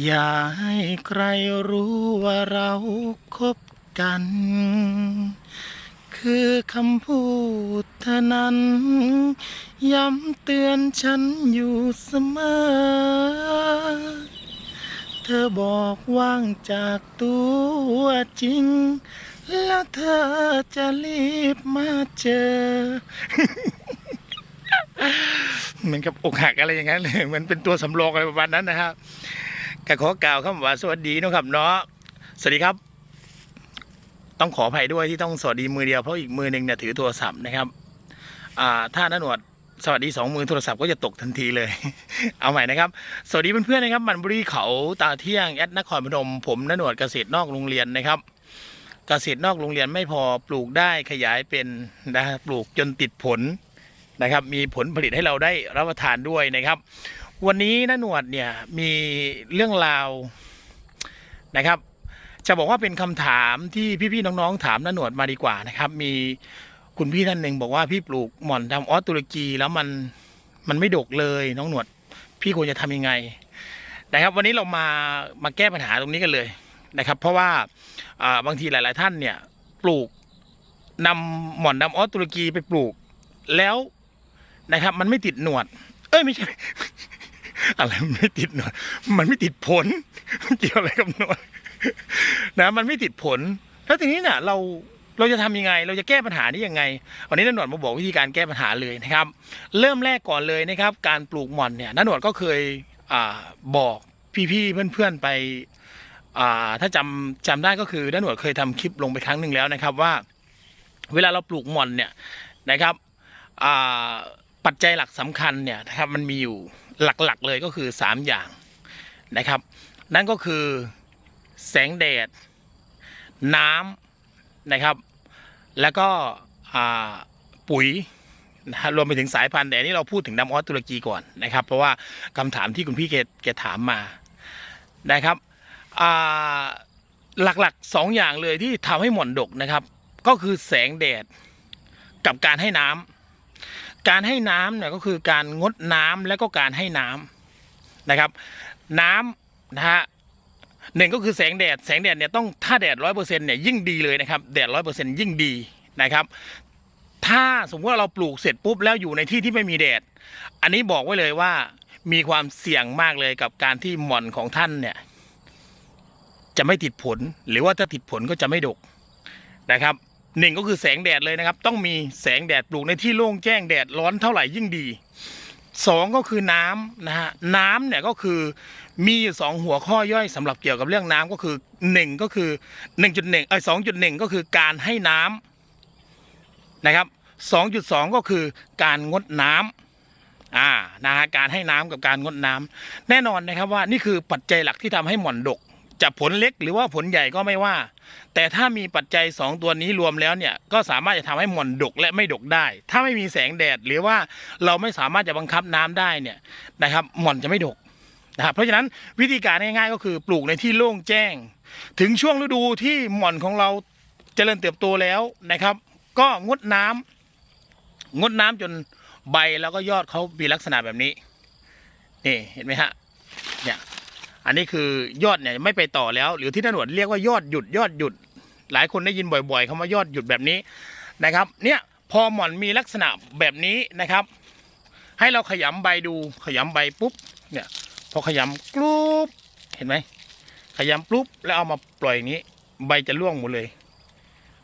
อย่าให้ใครรู้ว่าเราคบกัน คือคำพูดเท่านั้น ย้ำเตือนฉันอยู่เสมอ เธอบอกว่างจากตัวจริง แล้วเธอจะรีบมาเจอ เหมือนกับอกหักอะไรอย่างนั้นเลยเหมือนเป็นตัวสำรองอะไรประมาณนั้นนะครับ ก็ขอกล่าวคำว่าสวัสดีนะครับเนาะสวัสดีครับ ต้องขออภัยด้วยที่ต้องสวัสดีมือเดียวเพราะอีกมือหนึ่งเนี่ยถือโทรศัพท์นะครับอ่าถ้าน้าหนวดสวัสดีสองมือโทรศัพท์ก็จะตกทันทีเลย เอาใหม่นะครับ สวัสดีเพื่อนๆนะครับมันบุรีเขาตาเที่ยงแอดนครพนมผมน้าหนวดเกษตรนอกโรงเรียนนะครับ เกษตรนอกโรงเรียนไม่พอปลูกได้ขยายเป็นนะปลูกจนติดผลนะครับ มีผลผลิตให้เราได้รับประทานด้วยนะครับ วันนี้น้าหนวดเนี่ยมีเรื่องราวนะครับ จะบอกว่าเป็นคำถามที่พี่ๆน้องๆถามน้าหนวดมาดีกว่านะครับ มีคุณพี่ท่านหนึ่งบอกว่าพี่ปลูกหม่อนทำออสตุรกีแล้วมันมันไม่ดกเลยน้องหนวด พี่ควรจะทำยังไงนะครับ วันนี้เรามามาแก้ปัญหาตรงนี้กันเลยนะครับ เพราะว่าบางทีหลาย ๆ ท่านเนี่ยปลูกนำหม่อนดำออสตุรกีไปปลูกแล้วนะครับ มันไม่ติดหนวด เอ้ยไม่ใช่ อะไรมันไม่ติดหนวดมันไม่ติดผลเกี่ยวอะไรกับหนวดนะมันไม่ติดผล แล้วทีนี้เนี่ยเราเราจะทำยังไง เราจะแก้ปัญหานี้ยังไง วันนี้นหนวดมาบอกวิธีการแก้ปัญหาเลยนะครับ เริ่มแรกก่อนเลยนะครับ การปลูกหม่อนเนี่ยนหนวดก็เคยอบอกพี่ๆเพื่อนๆไปอ่าถ้าจำจำได้ก็คือนันหนวดเคยทำคลิปลงไปครั้งหนึ่งแล้วนะครับว่า เวลาเราปลูกหม่อนเนี่ยนะครับปัจจัยหลักสำคัญเนี่ยนะครับมันมีอยู่หลักๆเลยก็คือสามอย่างนะครับ นั่นก็คือแสงแดด น้ำนะครับ แล้วก็ปุ๋ยนะฮะรวมไปถึงสายพันธุ์แต่นี้เราพูดถึงน้ำออสตุรกีก่อนนะครับ เพราะว่าคำถามที่คุณพี่แกแกถามมานะครับหลักๆสองอย่างเลยที่ทำให้หม่อนดกนะครับ ก็คือแสงแดดกับการให้น้ำ การให้น้ำเนี่ยก็คือการงดน้ำแล้วก็การให้น้ำนะครับ น้ำนะฮะหนึ่งก็คือแสงแดดแสงแดดเนี่ยต้องถ้าแดดร้อยเปอร์เซ็นต์เนี่ยยิ่งดีเลยนะครับแดดร้อยเปอร์เซ็นต์ยิ่งดีนะครับ ถ้าสมมติว่าเราปลูกเสร็จปุ๊บแล้วอยู่ในที่ที่ไม่มีแดด อันนี้บอกไว้เลยว่ามีความเสี่ยงมากเลยกับการที่หม่อนของท่านเนี่ย จะไม่ติดผล หรือว่าถ้าติดผลก็จะไม่ดกนะครับ หนึ่งก็คือแสงแดดเลยนะครับ ต้องมีแสงแดดปลูกในที่โล่งแจ้งแดดร้อนเท่าไหร่ยิ่งดีสองก็คือน้ำนะฮะน้ำเนี่ยก็คือมีสองหัวข้อย่อยสำหรับเกี่ยวกับเรื่องน้ำก็คือหนึ่งก็คือหนึ่งจุดหนึ่งเออสองจุดหนึ่งก็คือการให้น้ำนะครับสองจุดสองก็คือการงดน้ำอ่านะฮะการให้น้ำกับการงดน้ำแน่นอนนะครับว่านี่คือปัจจัยหลักที่ทำให้หม่อนดก จะผลเล็กหรือว่าผลใหญ่ก็ไม่ว่า แต่ถ้ามีปัจจัยสองตัวนี้รวมแล้วเนี่ยก็สามารถจะทำให้หม่อนดกและไม่ดกได้ ถ้าไม่มีแสงแดดหรือว่าเราไม่สามารถจะบังคับน้ำได้เนี่ยนะครับหม่อนจะไม่ดกนะครับเพราะฉะนั้นวิธีการง่ายๆก็คือปลูกในที่โล่งแจ้ง ถึงช่วงฤดูที่หม่อนของเราเจริญเติบโตแล้วนะครับ ก็งดน้ำงดน้ำจนใบแล้วก็ยอดเขามีลักษณะแบบนี้นี่เห็นไหมฮะ อันนี้คือยอดเนี่ยไม่ไปต่อแล้ว หรือที่ถนวดเรียกว่ายอดหยุดยอดหยุด หลายคนได้ยินบ่อยๆคำว่ายอดหยุดแบบนี้นะครับ เนี่ยพอหม่อนมีลักษณะแบบนี้นะครับ ให้เราขยำใบดูขยำใบปุ๊บเนี่ย พอขยำกรุบเห็นไหมขยำปุ๊บแล้วเอามาปล่อยอย่างนี้ ใบจะร่วงหมดเลย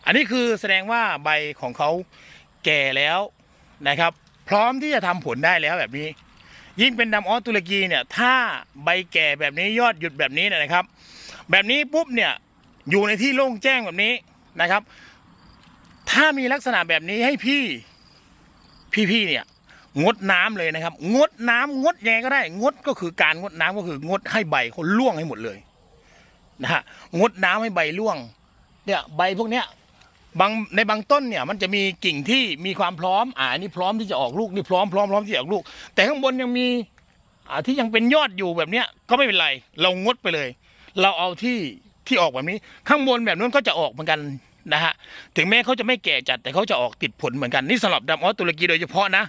อันนี้คือแสดงว่าใบของเขาแก่แล้วนะครับ พร้อมที่จะทำผลได้แล้วแบบนี้ ยิ่งเป็นดำออสตุรกีเนี่ยถ้าใบแก่แบบนี้ยอดหยุดแบบนี้เนยนะครับ แบบนี้ปุ๊บเนี่ยอยู่ในที่โล่งแจ้งแบบนี้นะครับ ถ้ามีลักษณะแบบนี้ให้พี่พี่ๆเนี่ยงดน้ำเลยนะครับ งดน้ำงดยังไงก็ได้ งดก็คือการงดน้ำก็คืองดให้ใบเขาล่วงให้หมดเลยนะฮะงดน้ำให้ใบร่วงเนี่ยใบพวกเนี้ย บางในบางต้นเนี่ยมันจะมีกิ่งที่มีความพร้อมอ่าอันนี้พร้อมที่จะออกลูกนี่พร้อมพร้อมพร้อมที่จะออกลูก แต่ข้างบนยังมีอ่าที่ยังเป็นยอดอยู่แบบเนี้ยก็ไม่เป็นไร เรางดไปเลย เราเอาที่ที่ออกแบบนี้ ข้างบนแบบนั้นก็จะออกเหมือนกันนะฮะถึงแม้เขาจะไม่แก่จัดแต่เขาจะออกติดผลเหมือนกันนี่สำหรับดำออสตุรกีโดยเฉพาะนะ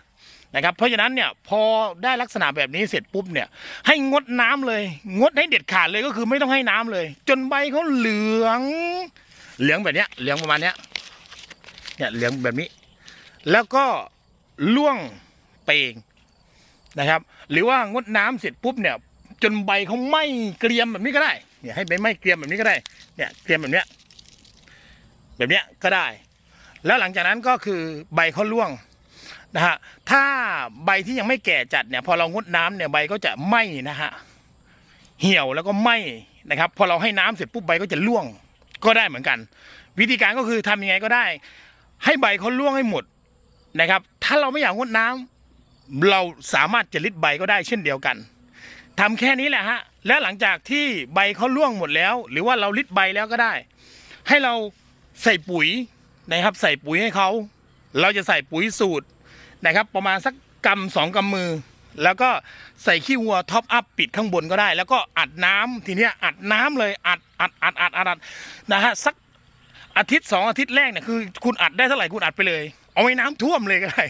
นะครับเพราะฉะนั้นเนี่ยพอได้ลักษณะแบบนี้เสร็จปุ๊บเนี่ยให้งดน้ำเลย งดให้เด็ดขาดเลยก็คือไม่ต้องให้น้ำเลย จนใบเขาเหลือง เหลืองแบบเนี้ยเหลืองประมาณเนี้ยเนี่ยเหลืองแบบนี้ แล้วก็ล่วงไปเองนะครับ หรือว่างดน้ำเสร็จปุ๊บเนี่ย จนใบเขาไหม้เกรียมแบบนี้ก็ได้เนี่ยให้ใบไหม้เกรียมแบบนี้ก็ได้เนี่ยเกรียมแบบเนี้ยแบบเนี้ยก็ได้ แล้วหลังจากนั้นก็คือใบเขาร่วงนะฮะถ้าใบที่ยังไม่แก่จัดเนี่ย พอเรางดน้ำเนี่ยใบก็จะไหม้นะฮะเหี่ยวแล้วก็ไหม้นะครับ พอเราให้น้ำเสร็จปุ๊บใบก็จะร่วง ก็ได้เหมือนกัน วิธีการก็คือทำยังไงก็ได้ ให้ใบเขาร่วงให้หมดนะครับ ถ้าเราไม่อยากงดน้ำเราสามารถจะลิดใบก็ได้เช่นเดียวกันทำแค่นี้แหละฮะแล้วหลังจากที่ใบเขาร่วงหมดแล้ว หรือว่าเราลิดใบแล้วก็ได้ ให้เราใส่ปุ๋ยนะครับ ใส่ปุ๋ยให้เขาเราจะใส่ปุ๋ยสูตรนะครับ ประมาณสักกำสองกำมือ แล้วก็ใส่ขี้วัวท็อปอัพปิดข้างบนก็ได้ แล้วก็อัดน้ำทีเนี้ยอัดน้ำเลยอัดอัดอัดอัดอัดอัดนะฮะสักอาทิตย์สองอาทิตย์แรกเนี่ยคือคุณอัดได้เท่าไหร่คุณอัดไปเลย เอาไว้น้ำท่วมเลยก็ได้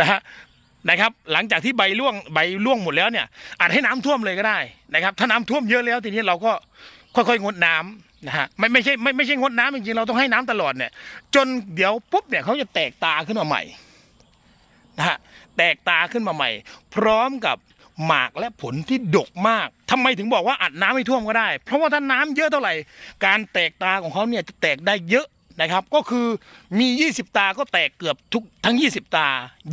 นะฮะนะครับ หลังจากที่ใบร่วงใบร่วงหมดแล้วเนี่ยอัดให้น้ำท่วมเลยก็ได้นะครับ ถ้าน้ำท่วมเยอะแล้วทีนี้เราก็ค่อยๆงดน้ำนะฮะไม่ไม่ใช่ไม่ไม่ใช่งดน้ำจริงๆเราต้องให้น้ำตลอดเนี่ย จนเดี๋ยวปุ๊บเนี่ยเขาจะแตกตาขึ้นมาใหม่นะฮะ แตกตาขึ้นมาใหม่ พร้อมกับหมากและผลที่ดกมากทำไมถึงบอกว่าอัดน้ำไม่ท่วมก็ได้ เพราะว่าถ้าน้ำเยอะเท่าไหร่ การแตกตาของเขาเนี่ยจะแตกได้เยอะนะครับ ก็คือมี 20 ตาก็แตกเกือบทุกทั้ง 20 ตา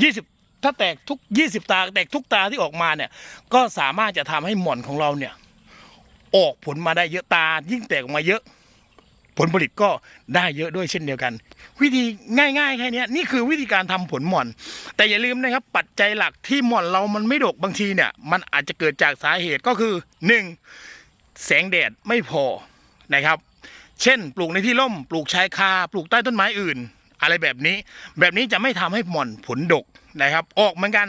20 ถ้าแตกทุก 20 ตา แตกทุกตาที่ออกมาเนี่ย ก็สามารถจะทำให้หม่อนของเราเนี่ย ออกผลมาได้เยอะตายิ่งแตกออกมาเยอะ ผลผลิตก็ได้เยอะด้วยเช่นเดียวกัน วิธีง่ายๆแค่นี้นี่คือวิธีการทำผลหม่อน แต่อย่าลืมนะครับ ปัจจัยหลักที่หม่อนเรามันไม่ดกบางทีเนี่ย มันอาจจะเกิดจากสาเหตุก็คือ 1. แสงแดดไม่พอนะครับ เช่น ปลูกในที่ร่ม ปลูกชายคา ปลูกใต้ต้นไม้อื่น อะไรแบบนี้ แบบนี้จะไม่ทำให้หม่อนผลดกนะครับ ออกเหมือนกัน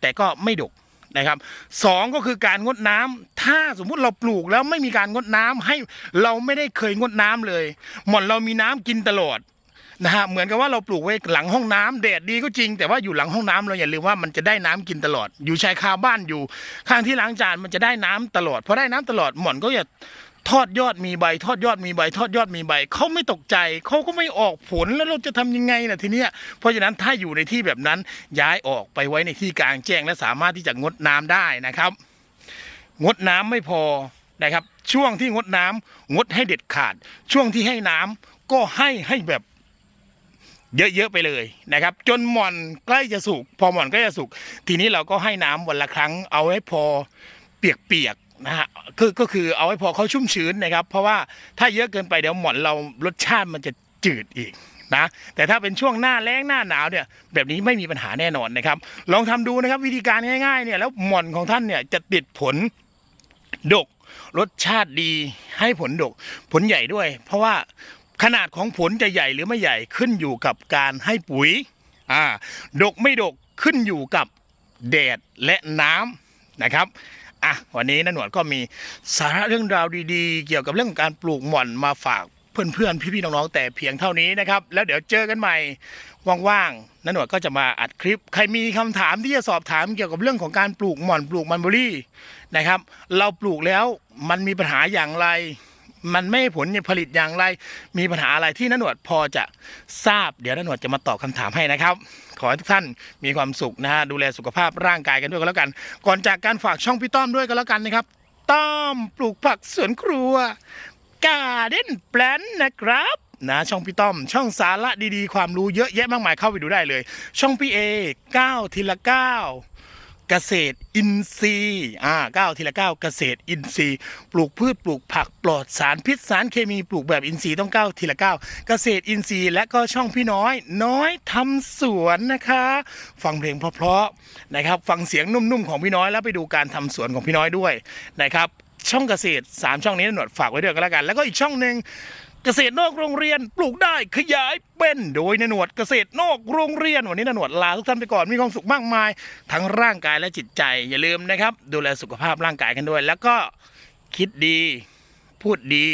แต่ก็ไม่ดก นะครับสองก็คือการงดน้ำถ้าสมมุติเราปลูกแล้วไม่มีการงดน้ำให้เราไม่ได้เคยงดน้ำเลยหม่อนเรามีน้ำกินตลอดนะฮะเหมือนกับว่าเราปลูกไว้หลังห้องน้ำแดดดีก็จริง แต่ว่าอยู่หลังห้องน้ำเราอย่าลืมว่ามันจะได้น้ำกินตลอด อยู่ชายคาบ้านอยู่ ข้างที่ล้างจานมันจะได้น้ำตลอดพอได้น้ำตลอดหม่อนก็จะ ทอดยอดมีใบ ทอดยอดมีใบ ทอดยอดมีใบเขาไม่ตกใจเขาก็ไม่ออกผลแล้วเราจะทำยังไงล่ะทีเนี้ยเพราะฉะนั้นถ้าอยู่ในที่แบบนั้นย้ายออกไปไว้ในที่กลางแจ้งและสามารถที่จะงดน้ำได้นะครับ งดน้ำไม่พอนะครับ ช่วงที่งดน้ำงดให้เด็ดขาด ช่วงที่ให้น้ำก็ให้ให้แบบเยอะๆไปเลยนะครับ จนหม่อนใกล้จะสุกพอหม่อนใกล้จะสุกทีนี้เราก็ให้น้ำวันละครั้งเอาให้พอเปียกๆ นะฮะคือก็คือเอาให้พอเขาชุ่มชื้นนะครับ เพราะว่าถ้าเยอะเกินไปเดี๋ยวหมอนเรารสชาติมันจะจืดอีกนะแต่ถ้าเป็นช่วงหน้าแล้งหน้าหนาวเนี่ยแบบนี้ไม่มีปัญหาแน่นอนนะครับ ลองทำดูนะครับวิธีการง่ายๆเนี่ยแล้วหม่อนของท่านเนี่ยจะติดผลดกรสชาติดีให้ผลดก ผลใหญ่ด้วย เพราะว่าขนาดของผลจะใหญ่หรือไม่ใหญ่ขึ้นอยู่กับการให้ปุ๋ยอ่าดกไม่ดกขึ้นอยู่กับแดดและน้ำนะครับ อะวันนี้น้าหนวดก็มีสาระเรื่องราวดีๆ เกี่ยวกับเรื่องการปลูกหม่อนมาฝากเพื่อนๆพี่ๆน้องๆแต่เพียงเท่านี้นะครับ แล้วเดี๋ยวเจอกันใหม่ว่างๆน้าหนวดก็จะมาอัดคลิป ใครมีคำถามที่จะสอบถามเกี่ยวกับเรื่องของการปลูกหม่อนปลูกมันเบอรี่นะครับ เราปลูกแล้วมันมีปัญหาอย่างไร มันไม่ผลผลิตอย่างไร มีปัญหาอะไรที่น้าหนวดพอจะทราบ เดี๋ยวน้าหนวดจะมาตอบคำถามให้นะครับ ขอให้ทุกท่านมีความสุขนะฮะดูแลสุขภาพร่างกายกันด้วยก็แล้วกัน ก่อนจากการฝากช่องพี่ต้อมด้วยก็แล้วกันนะครับ ต้อมปลูกผักสวนครัวการเด้นแปลนนะครับนะช่องพี่ต้อม ช่องสาระดีๆ ความรู้เยอะแยะมากมายเข้าไปดูได้เลย ช่องพี่เอก้าทีละก้า เกษตรอินทรีย์อ่าก้าวทีละก้าวเกษตรอินทรีย์ ปลูกพืชปลูกผักปลอดสารพิษสารเคมีปลูกแบบอินทรีย์ต้องก้าวทีละก้าวเกษตรอินทรีย์ และก็ช่องพี่น้อย น้อยทำสวนนะคะ ฟังเพลงเพราะๆนะครับ ฟังเสียงนุ่มๆของพี่น้อยแล้วไปดูการทำสวนของพี่น้อยด้วยนะครับ ช่องเกษตร 3 ช่องนี้หนวดฝากไว้ด้วยก็แล้วกัน แล้วก็อีกช่องหนึ่ง เกษตรนอกโรงเรียนปลูกได้ขยายเป็นโดยนหนวดเกษตรนอกโรงเรียน วันนี้นหนวดลาทุกท่านไปก่อนมีความสุขมากมาย ทั้งร่างกายและจิตใจอย่าลืมนะครับ ดูแลสุขภาพร่างกายกันด้วย แล้วก็คิดดี พูดดี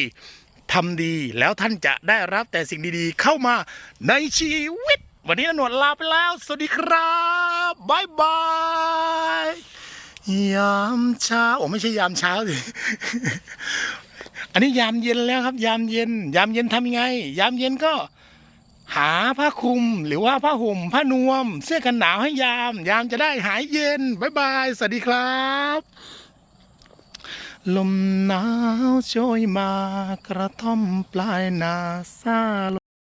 ทำดีแล้วท่านจะได้รับแต่สิ่งดีๆ เข้ามาในชีวิต วันนี้นหนวดลาไปแล้ว สวัสดีครับบายบายยามเช้าโอ้ไม่ใช่ยามเช้าสิ อันนี้ยามเย็นแล้วครับ ยามเย็น ยามเย็นทำยังไง ยามเย็นก็หาผ้าคลุมหรือว่าผ้าห่มผ้านวม เสื้อกันหนาวให้ยาม ยามจะได้หายเย็นบายบายสวัสดีครับ ลมหนาวโชยมากระท่อมปลายนาซาล